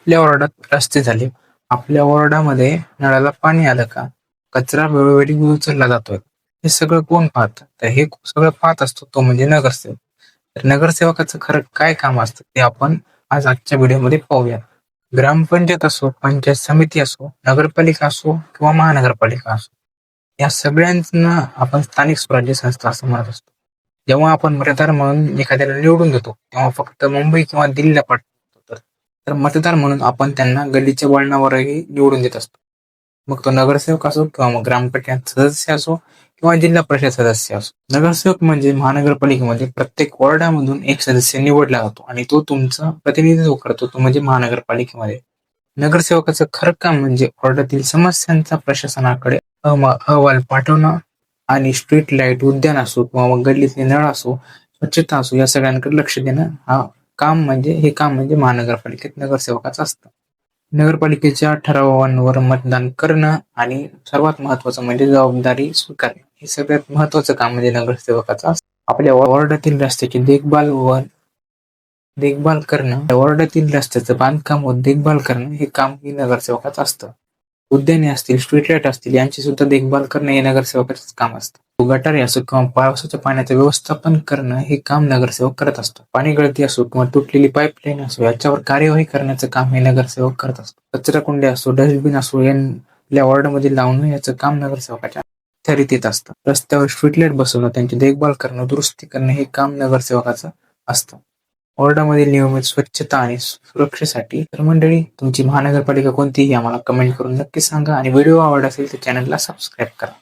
आपल्या वॉर्डात रस्ते झाले. आपल्या वॉर्डामध्ये नळाला पाणी आलं का? कचरा वेळोवेळी उचलला जातोय. हे सगळं कोण पाहत? तर हे सगळं पाहत असतो तो म्हणजे नगरसेवक. तर नगरसेवकाचं खरं काय काम असतं ते आपण आज आजच्या व्हिडिओमध्ये पाहूया. ग्रामपंचायत असो पंचायत समिती असो नगरपालिका असो किंवा महानगरपालिका असो या सगळ्यांना आपण स्थानिक स्वराज्य संस्था असं म्हणत असतो. जेव्हा आपण मतदार म्हणून एखाद्याला निवडून देतो तेव्हा फक्त मुंबई किंवा दिल्लीला पाठवतो तर मतदार म्हणून आपण त्यांना गल्लीच्या वळणावरही निवडून देत असतो. मग तो नगरसेवक असो किंवा मग ग्रामपंचायत सदस्य असो किंवा जिल्हा परिषद सदस्य असो. नगरसेवक म्हणजे महानगरपालिकेमध्ये प्रत्येक वॉर्डामधून एक सदस्य निवडला जातो आणि तो तुमचं प्रतिनिधित्व करतो. तो म्हणजे महानगरपालिकेमध्ये. नगरसेवकाचं खरं काम म्हणजे वॉर्डातील समस्यांचा प्रशासनाकडे अहवाल पाठवणं आणि स्ट्रीट लाइट उद्यान असो किंवा मग गल्लीतले नळ असो स्वच्छता असो या सगळ्यांकडे लक्ष देणं हा काम म्हणजे हे काम म्हणजे महानगरपालिकेत नगरसेवकाचं असतं. नगरपालिकेच्या ठरावांवर मतदान करणं आणि सर्वात महत्वाचं म्हणजे जबाबदारी स्वीकारणे. हे सगळ्यात महत्वाचं काम म्हणजे नगरसेवकाचं असतं. आपल्या वॉर्डातील रस्त्याची देखभाल व देखभाल करणं वॉर्डातील रस्त्याचं बांधकाम व देखभाल करणं हे काम हे नगरसेवकाचं असतं. उद्याने असतील स्ट्रीट लाइट असतील यांची सुद्धा देखभाल करणे हे नगरसेवकाचंच काम असतं. गटारे असो किंवा पावसाच्या पाण्याचं व्यवस्थापन करणं हे काम नगरसेवक करत असतो. पाणी गळती असो किंवा तुटलेली पाईपलाईन असो याच्यावर कार्यवाही करण्याचं काम हे नगरसेवक करत असतो. कचरा कुंडे असो डस्टबिन असो या वॉर्डमध्ये लावणं याचं काम नगरसेवकाच्या ठरीत असतं. रस्त्यावर स्ट्रीट लाइट बसवणं त्यांची देखभाल करणं दुरुस्ती करणं हे काम नगरसेवकाचं असतं. वॉर्डामधील नियमित स्वच्छता आणि सुरक्षेसाठी तर मंडळी तुमची महानगरपालिका कोणती आम्हाला कमेंट करून नक्की सांगा आणि व्हिडिओ आवड असेल तर चॅनलला सबस्क्राईब करा.